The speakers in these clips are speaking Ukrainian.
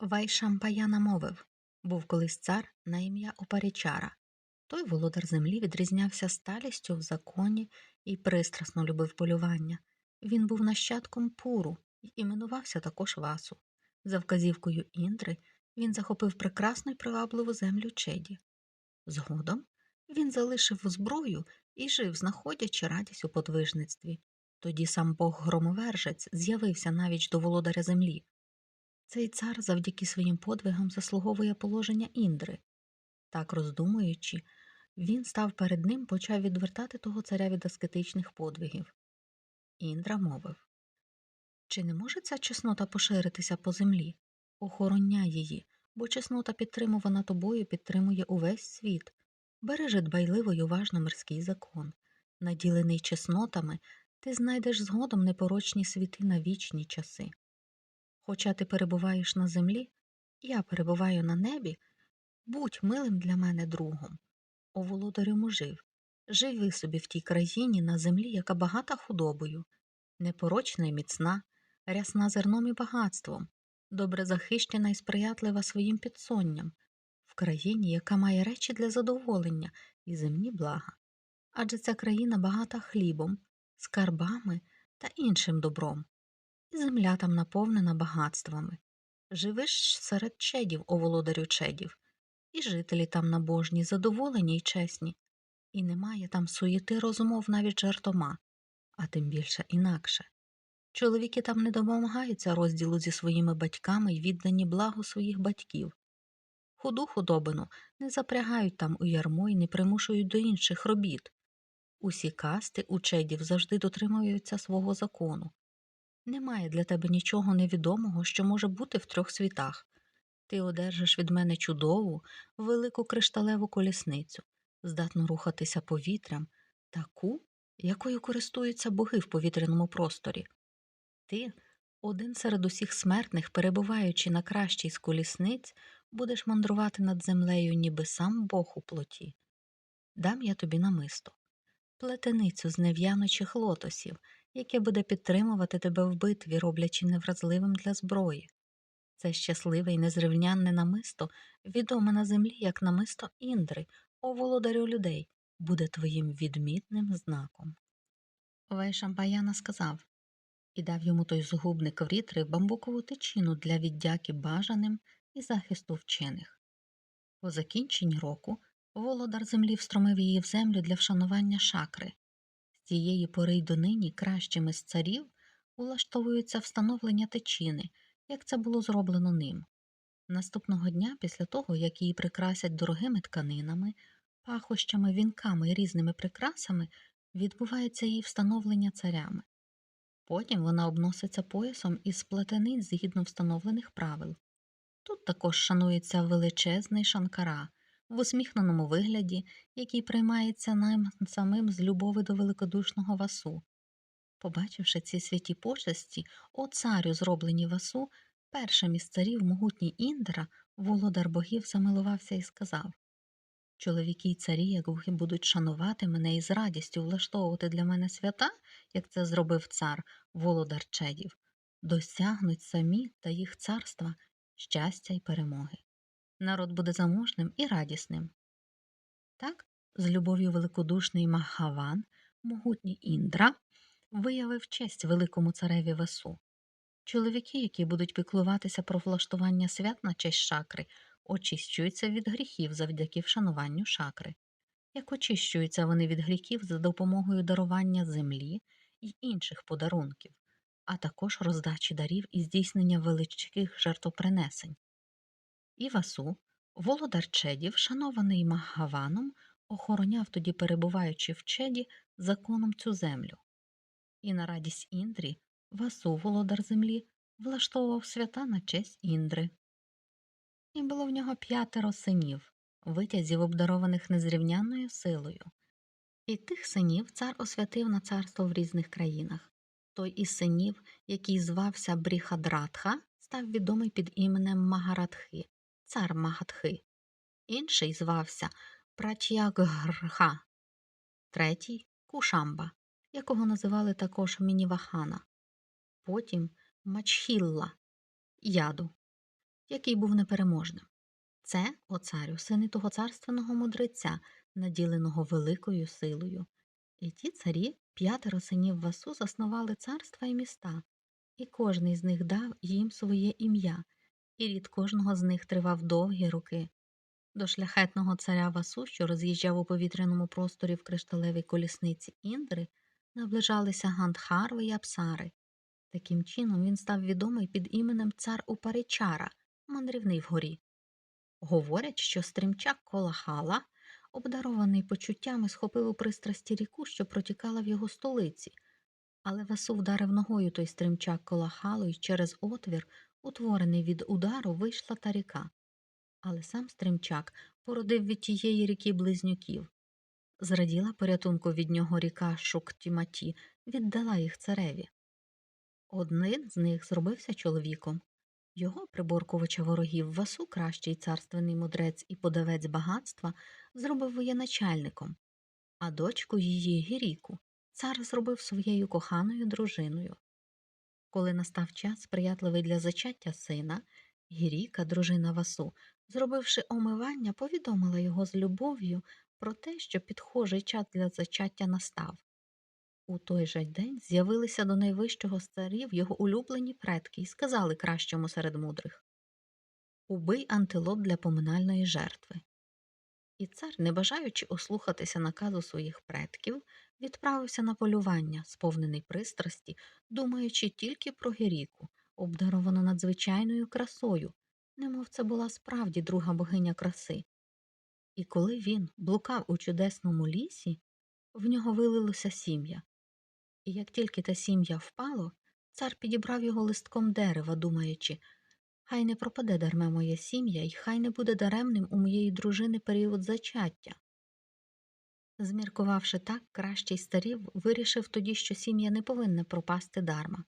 Вайшампаяна мовив був колись цар на ім'я Опарічара. Той володар землі відрізнявся сталістю в законі і пристрасно любив полювання. Він був нащадком пуру і іменувався також Васу. За вказівкою Індри він захопив прекрасну й привабливу землю Чеді. Згодом він залишив зброю і жив, знаходячи радість у подвижництві. Тоді сам бог громовержець з'явився навіть до володаря землі. Цей цар завдяки своїм подвигам заслуговує положення Індри. Так роздумуючи, він став перед ним, почав відвертати того царя від аскетичних подвигів. Індра мовив Чи не може ця чеснота поширитися по землі? Охороняй її, бо чеснота, підтримувана тобою, підтримує увесь світ. Бережи дбайливо й уважно мирський закон. Наділений чеснотами, ти знайдеш згодом непорочні світи на вічні часи. Хоча ти перебуваєш на землі, я перебуваю на небі, будь милим для мене другом. О володарю мужив, живи собі в тій країні на землі, яка багата худобою, непорочна і міцна, рясна зерном і багатством, добре захищена і сприятлива своїм підсонням, в країні, яка має речі для задоволення і земні блага. Адже ця країна багата хлібом, скарбами та іншим добром земля там наповнена багатствами. Живиш серед чедів, о володарю чедів, і жителі там набожні, задоволені й чесні, і немає там суєти розмов навіть жартома, а тим більше інакше. Чоловіки там не домагаються розділу зі своїми батьками й віддані благу своїх батьків. Худу худобину не запрягають там у ярмо і не примушують до інших робіт. Усі касти у чедів завжди дотримуються свого закону, немає для тебе нічого невідомого, що може бути в трьох світах. Ти одержиш від мене чудову, велику кришталеву колісницю, здатну рухатися повітрям, таку, якою користуються боги в повітряному просторі. Ти, один серед усіх смертних, перебуваючи на кращій з колісниць, будеш мандрувати над землею, ніби сам Бог у плоті. Дам я тобі намисто, плетеницю з нев'яночих лотосів, яке буде підтримувати тебе в битві, роблячи невразливим для зброї. Це щасливе і незрівнянне намисто, відоме на землі як намисто Індри, о володарю людей, буде твоїм відмітним знаком. Вайшампаяна сказав і дав йому той згубник врітри бамбукову тичину для віддяки бажаним і захисту вчених. По закінченні року володар землі встромив її в землю для вшанування шакри, цієї пори й донині кращими з царів улаштовується встановлення течіни, як це було зроблено ним. Наступного дня, після того, як її прикрасять дорогими тканинами, пахощами, вінками і різними прикрасами, відбувається її встановлення царями. Потім вона обноситься поясом із плетениць згідно встановлених правил. Тут також шанується величезний шанкара, в усміхненому вигляді, який приймається ним самим з любови до великодушного васу. Побачивши ці святі почесті, о царю, зроблені васу, першим із царів могутній Індра, володар богів, замилувався і сказав Чоловіки й царі, як боги будуть шанувати мене і з радістю влаштовувати для мене свята, як це зробив цар, володар чедів, досягнуть самі та їх царства щастя й перемоги народ буде заможним і радісним. Так, з любов'ю великодушний Махаван, могутній Індра, виявив честь великому цареві Васу. Чоловіки, які будуть піклуватися про влаштування свят на честь шакри, очищуються від гріхів завдяки вшануванню шакри. Як очищуються вони від гріхів за допомогою дарування землі і інших подарунків, а також роздачі дарів і здійснення величких жертвопринесень. Івасу, володар Чедів, шанований Магаваном, охороняв тоді, перебуваючи в Чеді, законом цю землю. І на радість Індрі Васу, володар землі, влаштовував свята на честь Індри. І було в нього п'ятеро синів, витязів, обдарованих незрівнянною силою. І тих синів цар освятив на царство в різних країнах. Той із синів, який звався Бріхадратха, став відомий під іменем Магарадхи, цар Магадхи, інший звався Пратьягрха, третій Кушамба, якого називали також Мінівахана, потім Мачхілла, яду. який був непереможним. Це, о царю, сини того царственного мудреця, наділеного великою силою. І ті царі, п'ятеро синів Васу, заснували царства і міста, і кожний з них дав їм своє ім'я, і рід кожного з них тривав довгі роки. До шляхетного царя Васу, що роз'їжджав у повітряному просторі в кришталевій колісниці Індри, наближалися Гандхарви й Апсари. Таким чином він став відомий під іменем цар Упаричара, мандрівний вгорі. Говорять, що стримчак Колахала, обдарований почуттями, схопив у пристрасті ріку, що протікала в його столиці, але Васу вдарив ногою той стримчак Колахалу, і через отвір, утворений від удару, вийшла та ріка. Але сам стримчак породив від тієї ріки близнюків. Зраділа порятунку від нього ріка Шуктіматі, віддала їх цареві. Один з них зробився чоловіком. Його приборкувача ворогів Васу, кращий царственний мудрець і подавець багатства, зробив воєначальником, а дочку її Гіріку цар зробив своєю коханою дружиною. Коли настав час, сприятливий для зачаття сина, Гіріка, дружина Васу, зробивши омивання, повідомила його з любов'ю про те, що підхожий час для зачаття настав. У той же день з'явилися до найвищого з царів його улюблені предки і сказали кращому серед мудрих Убий антилоп для поминальної жертви. І цар, не бажаючи ослухатися наказу своїх предків, відправився на полювання, сповнений пристрасті, думаючи тільки про Геріку, обдаровану надзвичайною красою, немов це була справді друга богиня краси. І коли він блукав у чудесному лісі, в нього вилилося сім'я. І як тільки те сім'я впало, цар підібрав його листком дерева, думаючи хай не пропаде дарме моє сім'я, і хай не буде даремним у моєї дружини період зачаття. Зміркувавши так, кращий старів вирішив тоді, що сім'я не повинна пропасти дарма.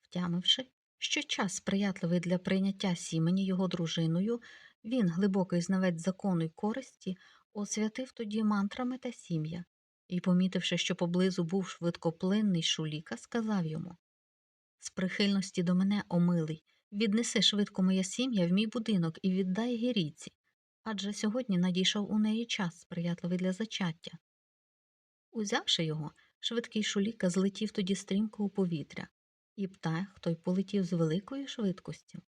Втямивши, що час сприятливий для прийняття сімені його дружиною, він, глибокий знавець закону й користі, освятив тоді мантрами та сім'я і, помітивши, що поблизу був швидкоплинний шуліка, сказав йому З прихильності до мене, омилий, віднеси швидко моє сім'я в мій будинок і віддай гіріці, адже сьогодні надійшов у неї час сприятливий для зачаття. Узявши його, швидкий шуліка злетів тоді стрімко у повітря, і птах той полетів з великою швидкістю.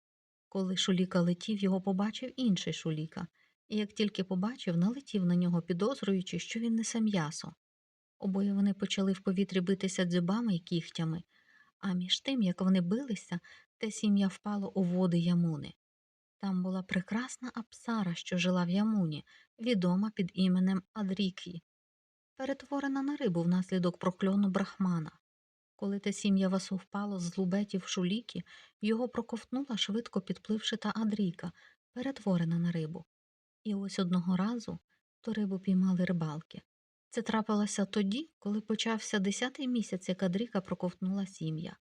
Коли шуліка летів, його побачив інший шуліка, і як тільки побачив, налетів на нього, підозрюючи, що він несе м'ясо. Обоє вони почали в повітрі битися дзюбами й кігтями, а між тим, як вони билися, те сім'я впало у води Ямуни. Там була прекрасна апсара, що жила в Ямуні, відома під іменем Адрікі, перетворена на рибу внаслідок прокльону брахмана. Коли те сім'я Васу впало з лубетів шуліки, його проковтнула, швидко підпливши та Адрійка, перетворена на рибу. І ось одного разу ту рибу піймали рибалки. Це трапилося тоді, коли почався десятий місяць, як Адріка проковтнула сім'я.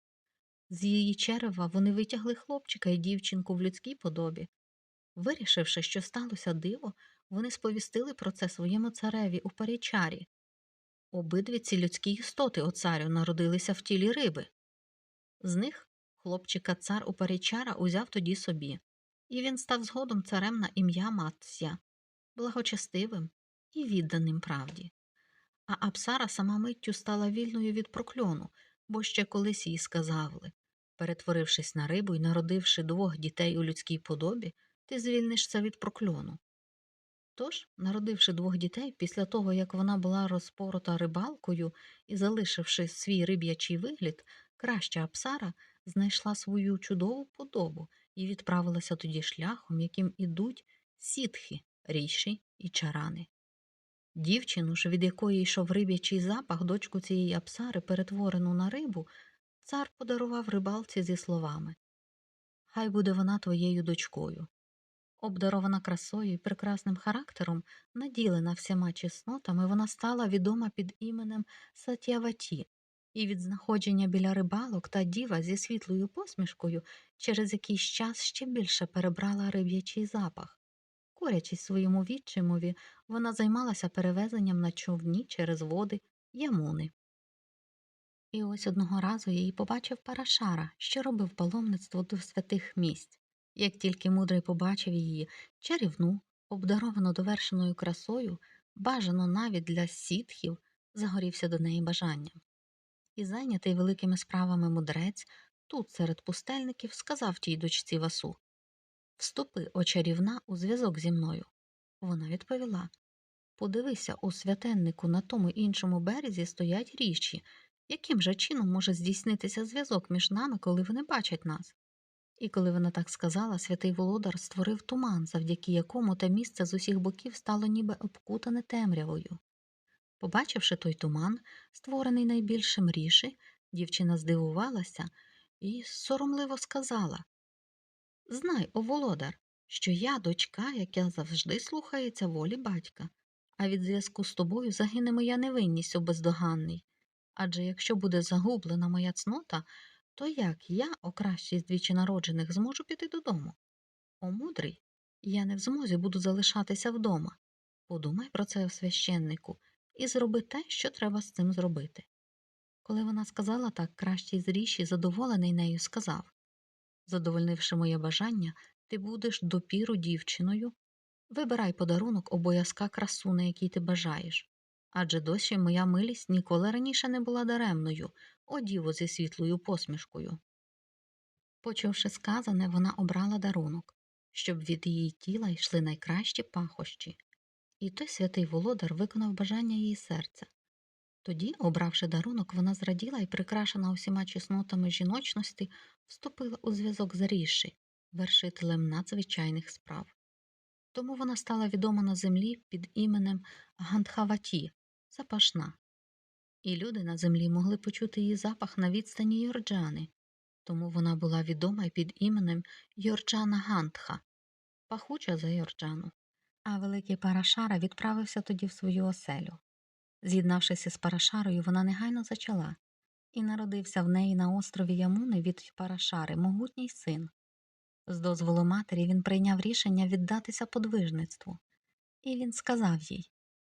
З її черева вони витягли хлопчика і дівчинку в людській подобі. Вирішивши, що сталося диво, вони сповістили про це своєму цареві у парічарі. Обидві ці людські істоти о царю народилися в тілі риби. З них хлопчика цар у парічара узяв тоді собі, і він став згодом царем на ім'я Матся, благочестивим і відданим правді. А Апсара сама миттю стала вільною від прокльону, бо ще колись їй сказавли перетворившись на рибу і народивши двох дітей у людській подобі, ти звільнишся від прокльону. Тож, народивши двох дітей, після того як вона була розпорота рибалкою і залишивши свій риб'ячий вигляд, краща Апсара знайшла свою чудову подобу і відправилася тоді шляхом, яким ідуть сітхи, ріші і чарани. Дівчину ж, від якої йшов риб'ячий запах, дочку цієї апсари, перетворену на рибу, цар подарував рибалці зі словами Хай буде вона твоєю дочкою. Обдарована красою і прекрасним характером, наділена всіма чеснотами, вона стала відома під іменем Сатяваті, і від знаходження біля рибалок та діва зі світлою посмішкою через якийсь час ще більше перебрала риб'ячий запах. Корячись своєму відчимові, вона займалася перевезенням на човні через води ямуни. І ось одного разу її побачив Парашара, що робив паломництво до святих місць. Як тільки мудрий побачив її чарівну, обдаровану довершеною красою, бажано навіть для сітхів, загорівся до неї бажанням. І зайнятий великими справами мудрець тут, серед пустельників, сказав тій дочці Васу Вступи, о чарівна, у зв'язок зі мною. Вона відповіла Подивися, у святеннику на тому іншому березі стоять річі. Яким же чином може здійснитися зв'язок між нами, коли вони бачать нас? І коли вона так сказала, святий володар створив туман, завдяки якому те місце з усіх боків стало ніби обкутане темрявою. Побачивши той туман, створений найбільшим ріші, дівчина здивувалася і соромливо сказала Знай, о володар, що я дочка, яка завжди слухається волі батька, а від зв'язку з тобою загине моя невинність у бездоганний. Адже якщо буде загублена моя цнота, то як я, о кращий з двічі народжених, зможу піти додому? О мудрий, я не в змозі буду залишатися вдома. Подумай про це, священнику, і зроби те, що треба з цим зробити. Коли вона сказала так, кращий з ріші, задоволений нею, сказав Задовольнивши моє бажання, ти будеш допіру дівчиною. Вибирай подарунок обов'язка красу, на який ти бажаєш. Адже досі моя милість ніколи раніше не була даремною, о діво зі світлою посмішкою. Почувши сказане, вона обрала дарунок, щоб від її тіла йшли найкращі пахощі, і той святий володар виконав бажання її серця. Тоді, обравши дарунок, вона зраділа і, прикрашена усіма чеснотами жіночності, вступила у зв'язок з Ріші, вершителем надзвичайних справ. Тому вона стала відома на землі під іменем Гандхаваті запашна, і люди на землі могли почути її запах на відстані Йорджани, тому вона була відома й під іменем Йорджана Гандха, пахуча за Йорджану. А великий Парашара відправився тоді в свою оселю. З'єднавшися з Парашарою, вона негайно зачала, і народився в неї на острові Ямуни від Парашари могутній син. З дозволу матері він прийняв рішення віддатися подвижництву, і він сказав їй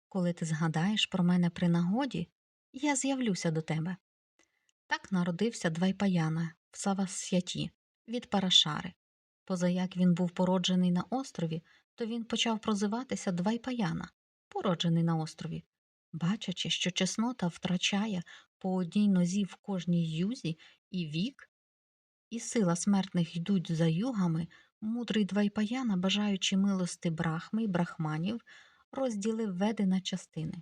Коли ти згадаєш про мене при нагоді, я з'явлюся до тебе. Так народився Двайпаяна в Савасяті від Парашари. Поза як він був породжений на острові, то він почав прозиватися Двайпаяна, породжений на острові. Бачачи, що чеснота втрачає по одній нозі в кожній юзі і вік, і сила смертних йдуть за югами, мудрий Двайпаяна, бажаючи милости брахми й брахманів, розділив веди на частини.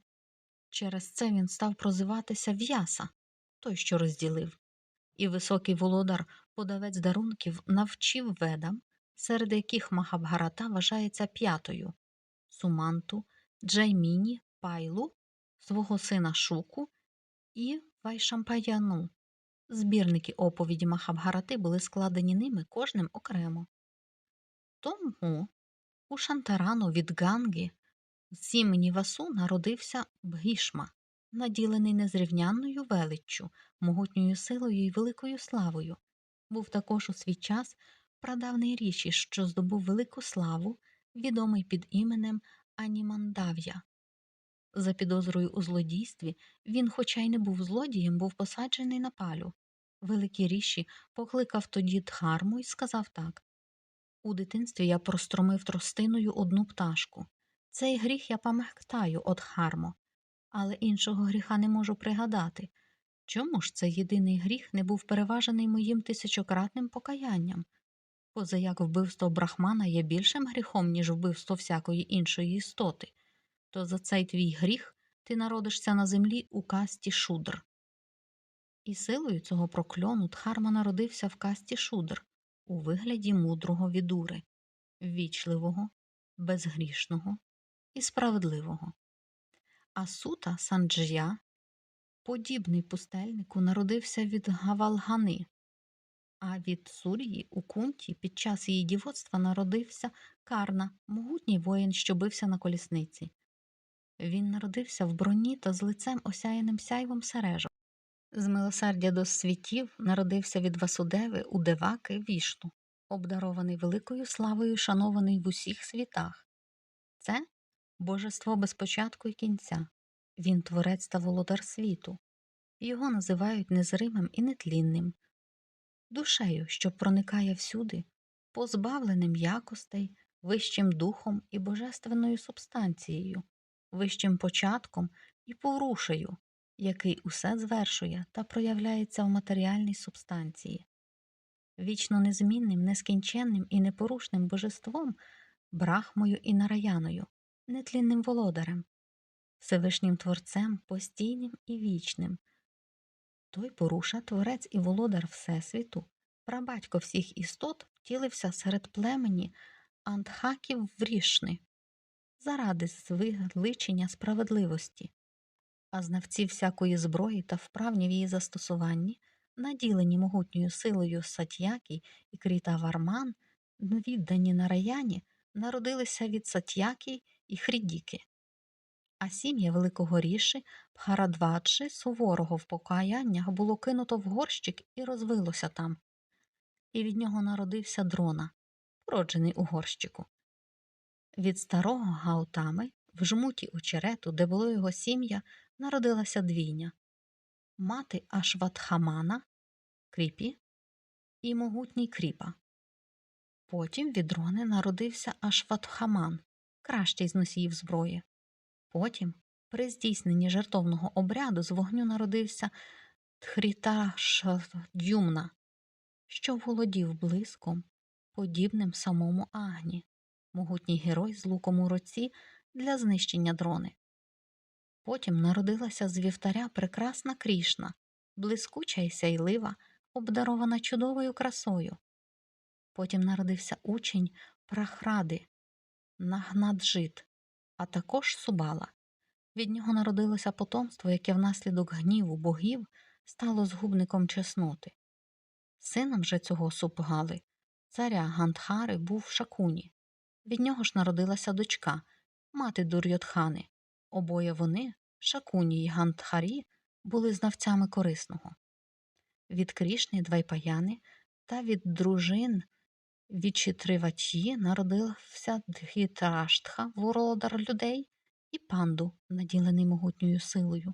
Через це він став прозиватися В'яса, той, що розділив, і високий володар, подавець дарунків, навчив ведам, серед яких Махабгарата вважається п'ятою Суманту, Джайміні, Пайлу, свого сина Шуку і Вайшампаяну. Збірники оповіді Махабгарати були складені ними кожним окремо. Тому у Шантарану від Ганги з імені Васу народився Бгішма, наділений незрівнянною величчю, могутньою силою і великою славою. Був також у свій час прадавний ріші, що здобув велику славу, відомий під іменем Анімандав'я. За підозрою у злодійстві він, хоча й не був злодієм, був посаджений на палю. Великий ріші покликав тоді Дхарму і сказав так У дитинстві я простромив тростиною одну пташку. Цей гріх я пам'ятаю, от Хармо, але іншого гріха не можу пригадати. Чому ж цей єдиний гріх не був переважений моїм тисячократним покаянням? Поза як вбивство брахмана є більшим гріхом, ніж вбивство всякої іншої істоти, то за цей твій гріх ти народишся на землі у касті шудр. І силою цього прокльону Дхарма народився в касті шудр у вигляді мудрого відури, ввічливого, безгрішного і справедливого. А сута Санджя, подібний пустельнику, народився від Гавалгани, а від Сур'ї у кунті під час її дівоцтва народився Карна, могутній воїн, що бився на колісниці. Він народився в броні та з лицем осяяним сяйвом сережок. З милосердя до світів народився від Васудеви у Деваки вішну, обдарований великою славою, шанований в усіх світах. Це божество без початку і кінця, він творець та володар світу. Його називають незримим і нетлінним, душею, що проникає всюди, позбавленим якостей, вищим духом і божественною субстанцією, вищим початком і порушею, який усе звершує та проявляється в матеріальній субстанції. Вічно незмінним, нескінченним і непорушним божеством, брахмою і нараяною, нетлінним володарем, Всевишнім Творцем, постійним і вічним. Той Поруша, творець і володар Всесвіту, прабатько всіх істот, втілився серед племені Антхаків Врішни заради звеличення справедливості, а знавці всякої зброї та вправні в її застосуванні, наділені могутньою силою Сатьякі і Кріта Варман, віддані Нараяні, народилися від Сатьякі і Хрідіки. А сім'я Великого Ріші, Бхарадваджі, суворого в покаяннях, було кинуто в горщик і розвилося там. І від нього народився дрона, породжений у горщику. Від старого Гаутами, в жмуті очерету, де було його сім'я, народилася двійня мати Ашватхамана, кріпі і могутній кріпа. Потім від дрони народився Ашватхаман, кращий з носіїв зброї. Потім, при здійсненні жертовного обряду, з вогню народився Тхріташдюмна, що володів блиском, подібним самому Агні, могутній герой з луком у руці для знищення дрони. Потім народилася з вівтаря прекрасна крішна, блискуча і сяйлива, обдарована чудовою красою. Потім народився учень Прахради, Нагнаджит, а також Субала. Від нього народилося потомство, яке внаслідок гніву богів стало згубником чесноти. Сином же цього Субгали, царя Гандхари, був Шакуні. Від нього ж народилася дочка, мати Дурйотхани. Обоє вони, Шакуні й Гандхарі, були знавцями корисного. Від Крішни Двайпаяни та від дружин Вічітривачі народився Дхітраштха, володар людей, і панду, наділений могутньою силою.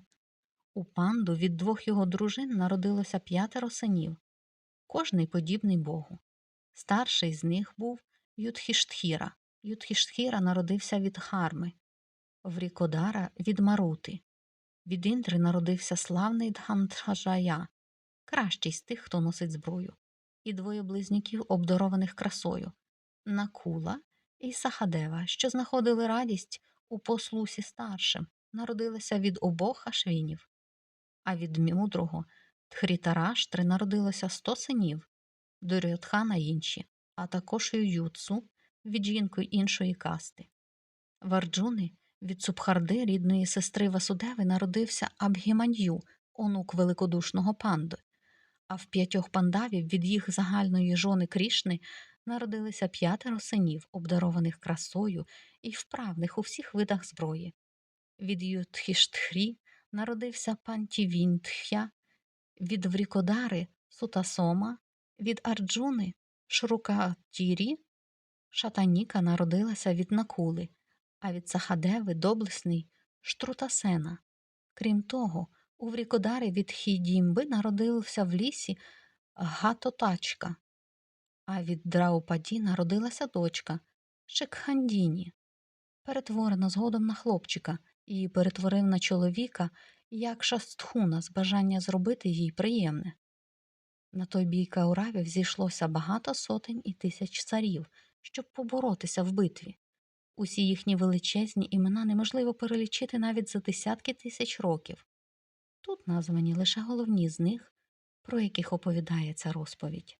У панду від двох його дружин народилося п'ятеро синів, кожний подібний Богу. Старший з них був Юдхіштхіра. Юдхіштхіра народився від Харми, Врікодара від Марути. Від Індри народився славний Дхамджая, кращий з тих, хто носить зброю, і двоє близнюків, обдарованих красою Накула і Сахадева, що знаходили радість у послусі старшим, народилися від обох ашвінів, а від мудрого Тхрітараштри народилося сто синів, Дурьотхана інші, а також Ююцу від жінки іншої касти. В Арджуни від Субхарди, рідної сестри Васудеви, народився Абгіманью, онук великодушного панду, а в п'ятьох пандавів від їх загальної жони Крішни народилися п'ятеро синів, обдарованих красою і вправних у всіх видах зброї. Від Ютхіштхрі народився Пантівінтхя, від Врікодари Сутасома, від Арджуни Шрукатірі, Шатаніка народилася від Накули, а від Сахадеви доблесний Штрутасена. Крім того, у Врікодарі від Хідімби народився в лісі Гатотачка, а від Драупаді народилася дочка Шекхандіні, перетворена згодом на хлопчика і перетворив на чоловіка як шастхуна з бажання зробити їй приємне. На той бій Кауравів зійшлося багато сотень і тисяч царів, щоб поборотися в битві. Усі їхні величезні імена неможливо перелічити навіть за десятки тисяч років. Тут названі лише головні з них, про яких оповідає ця розповідь.